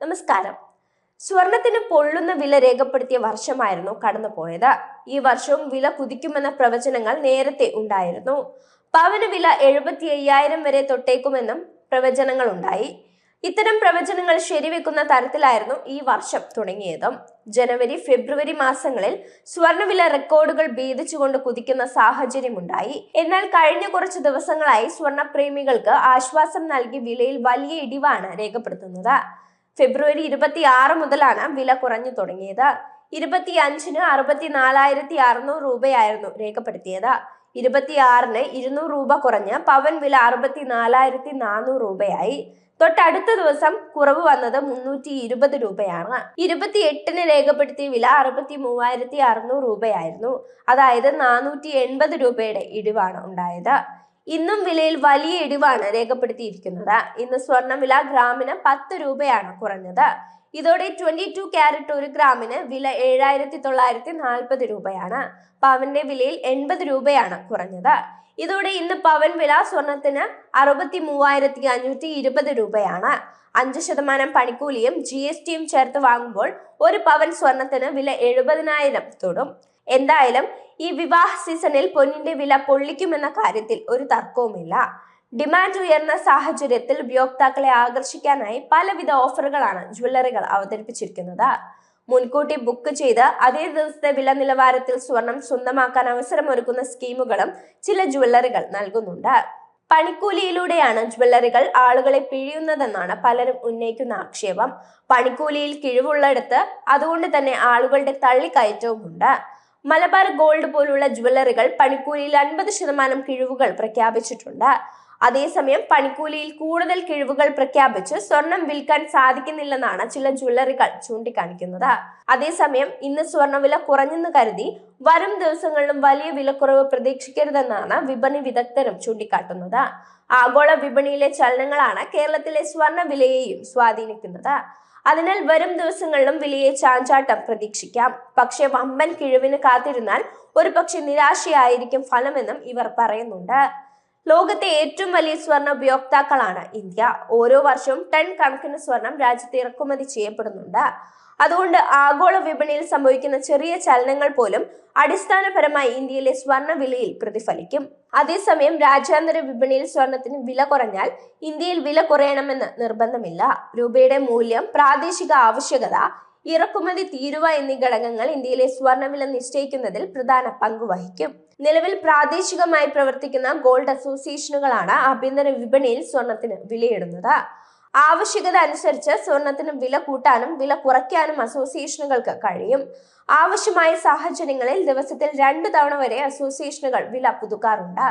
നമസ്കാരം. സ്വർണത്തിന് പൊള്ളുന്ന വില രേഖപ്പെടുത്തിയ വർഷമായിരുന്നു കടന്നുപോയത്. ഈ വർഷവും വില കുതിക്കുമെന്ന പ്രവചനങ്ങൾ നേരത്തെ ഉണ്ടായിരുന്നു. പവന വില എഴുപത്തി അയ്യായിരം വരെ തൊട്ടേക്കുമെന്നും പ്രവചനങ്ങൾ ഉണ്ടായി. ഇത്തരം പ്രവചനങ്ങൾ ശരിവെക്കുന്ന തരത്തിലായിരുന്നു ഈ വർഷം തുടങ്ങിയതും. ജനുവരി ഫെബ്രുവരി മാസങ്ങളിൽ സ്വർണവില റെക്കോർഡുകൾ ഭേദിച്ചുകൊണ്ട് കുതിക്കുന്ന സാഹചര്യമുണ്ടായി. എന്നാൽ കഴിഞ്ഞ കുറച്ച് ദിവസങ്ങളായി സ്വർണപ്രേമികൾക്ക് ആശ്വാസം നൽകി വിലയിൽ വലിയ ഇടിവാണ് രേഖപ്പെടുത്തുന്നത്. ഫെബ്രുവരി ഇരുപത്തി ആറ് മുതലാണ് വില കുറഞ്ഞു തുടങ്ങിയത്. ഇരുപത്തി അഞ്ചിന് അറുപത്തിനാലായിരത്തി അറുന്നൂറ് രൂപയായിരുന്നു രേഖപ്പെടുത്തിയത്. ഇരുപത്തിയാറിന് ഇരുന്നൂറ് രൂപ കുറഞ്ഞ് പവൻ വില അറുപത്തിനാലായിരത്തി നാനൂറ് രൂപയായി. തൊട്ടടുത്ത ദിവസം കുറവ് വന്നത് മുന്നൂറ്റി ഇരുപത് രൂപയാണ്. ഇരുപത്തി എട്ടിന് രേഖപ്പെടുത്തിയ വില അറുപത്തി മൂവായിരത്തി അറുന്നൂറ് രൂപയായിരുന്നു. അതായത് നാനൂറ്റി എൺപത് രൂപയുടെ ഇടിവാണ് ഉണ്ടായത്. ഇന്നും വിലയിൽ വലിയ ഇടിവാണ് രേഖപ്പെടുത്തിയിരിക്കുന്നത്. ഇന്ന് സ്വർണവില ഗ്രാമിന് പത്ത് രൂപയാണ് കുറഞ്ഞത്. ഇതോടെ ട്വന്റി ടു ക്യാരറ്റ് ഒരു ഗ്രാമിന് വില ഏഴായിരത്തി തൊള്ളായിരത്തി നാൽപ്പത് രൂപയാണ്. പവന്റെ വിലയിൽ എൺപത് രൂപയാണ് കുറഞ്ഞത്. ഇതോടെ ഇന്ന് പവൻ വില സ്വർണത്തിന് അറുപത്തി മൂവായിരത്തി അഞ്ഞൂറ്റി ഇരുപത് രൂപയാണ്. അഞ്ച് ശതമാനം പണിക്കൂലിയും ജി എസ് ടിയും ചേർത്ത് വാങ്ങുമ്പോൾ ഒരു പവൻ സ്വർണത്തിന് വില എഴുപതിനായിരം തൊടും. എന്തായാലും ഈ വിവാഹ സീസണിൽ പൊന്നിന്റെ വില പൊള്ളിക്കുമെന്ന കാര്യത്തിൽ ഒരു തർക്കവുമില്ല. ഡിമാൻഡ് ഉയർന്ന സാഹചര്യത്തിൽ ഉപയോക്താക്കളെ ആകർഷിക്കാനായി പലവിധ ഓഫറുകളാണ് ജ്വല്ലറികൾ അവതരിപ്പിച്ചിരിക്കുന്നത്. മുൻകൂട്ടി ബുക്ക് ചെയ്ത് അതേ ദിവസത്തെ വില നിലവാരത്തിൽ സ്വർണം സ്വന്തമാക്കാൻ അവസരമൊരുക്കുന്ന സ്കീമുകളും ചില ജ്വല്ലറികൾ നൽകുന്നുണ്ട്. പണിക്കൂലിയിലൂടെയാണ് ജ്വല്ലറികൾ ആളുകളെ പിഴിയുന്നതെന്നാണ് പലരും ഉന്നയിക്കുന്ന ആക്ഷേപം. പണിക്കൂലിയിൽ കിഴിവുള്ളിടത്ത് അതുകൊണ്ട് തന്നെ ആളുകളുടെ തള്ളിക്കയറ്റവുമുണ്ട്. മലബാർ ഗോൾഡ് പോലുള്ള ജ്വല്ലറികൾ പണിക്കൂലിയിൽ അൻപത് ശതമാനം കിഴിവുകൾ പ്രഖ്യാപിച്ചിട്ടുണ്ട്. അതേസമയം പണിക്കൂലിയിൽ കൂടുതൽ കിഴിവുകൾ പ്രഖ്യാപിച്ച് സ്വർണം വിൽക്കാൻ സാധിക്കുന്നില്ലെന്നാണ് ചില ജ്വല്ലറികൾ ചൂണ്ടിക്കാണിക്കുന്നത്. അതേസമയം ഇന്ന് സ്വർണവില കുറഞ്ഞെന്ന് കരുതി വരും ദിവസങ്ങളിലും വലിയ വിലക്കുറവ് പ്രതീക്ഷിക്കരുതെന്നാണ് വിപണി വിദഗ്ധരും ചൂണ്ടിക്കാട്ടുന്നത്. ആഗോള വിപണിയിലെ ചലനങ്ങളാണ് കേരളത്തിലെ സ്വർണ വിലയെയും സ്വാധീനിക്കുന്നത്. അതിനാൽ വരും ദിവസങ്ങളിലും വിലയെ ചാഞ്ചാട്ടം പ്രതീക്ഷിക്കാം. പക്ഷേ വമ്പൻ കിഴിവിന് കാത്തിരുന്നാൽ ഒരു പക്ഷെ നിരാശയായിരിക്കും ഫലമെന്നും ഇവർ പറയുന്നുണ്ട്. ലോകത്തെ ഏറ്റവും വലിയ സ്വർണ ഉപയോക്താക്കളാണ് ഇന്ത്യ. ഓരോ വർഷവും ടൺ കണക്കിന് സ്വർണം രാജ്യത്ത് ഇറക്കുമതി ചെയ്യപ്പെടുന്നുണ്ട്. അതുകൊണ്ട് ആഗോള വിപണിയിൽ സംഭവിക്കുന്ന ചെറിയ ചലനങ്ങൾ പോലും അടിസ്ഥാനപരമായി ഇന്ത്യയിലെ സ്വർണ വിലയിൽ പ്രതിഫലിക്കും. അതേസമയം രാജ്യാന്തര വിപണിയിൽ സ്വർണത്തിന് വില കുറഞ്ഞാൽ ഇന്ത്യയിൽ വില കുറയണമെന്ന് നിർബന്ധമില്ല. രൂപയുടെ മൂല്യം പ്രാദേശിക ആവശ്യകത ഇറക്കുമതി തീരുവ എന്നീ ഘടകങ്ങൾ ഇന്ത്യയിലെ സ്വർണവില നിശ്ചയിക്കുന്നതിൽ പ്രധാന പങ്ക് വഹിക്കും. നിലവിൽ പ്രാദേശികമായി പ്രവർത്തിക്കുന്ന ഗോൾഡ് അസോസിയേഷനുകളാണ് ആഭ്യന്തര വിപണിയിൽ സ്വർണത്തിന് വിലയിടുന്നത്. ആവശ്യകത അനുസരിച്ച് സ്വർണത്തിന് വില കൂട്ടാനും വില കുറയ്ക്കാനും അസോസിയേഷനുകൾക്ക് കഴിയും. ആവശ്യമായ സാഹചര്യങ്ങളിൽ ദിവസത്തിൽ രണ്ടു തവണ വരെ അസോസിയേഷനുകൾ വില പുതുക്കാറുണ്ട്.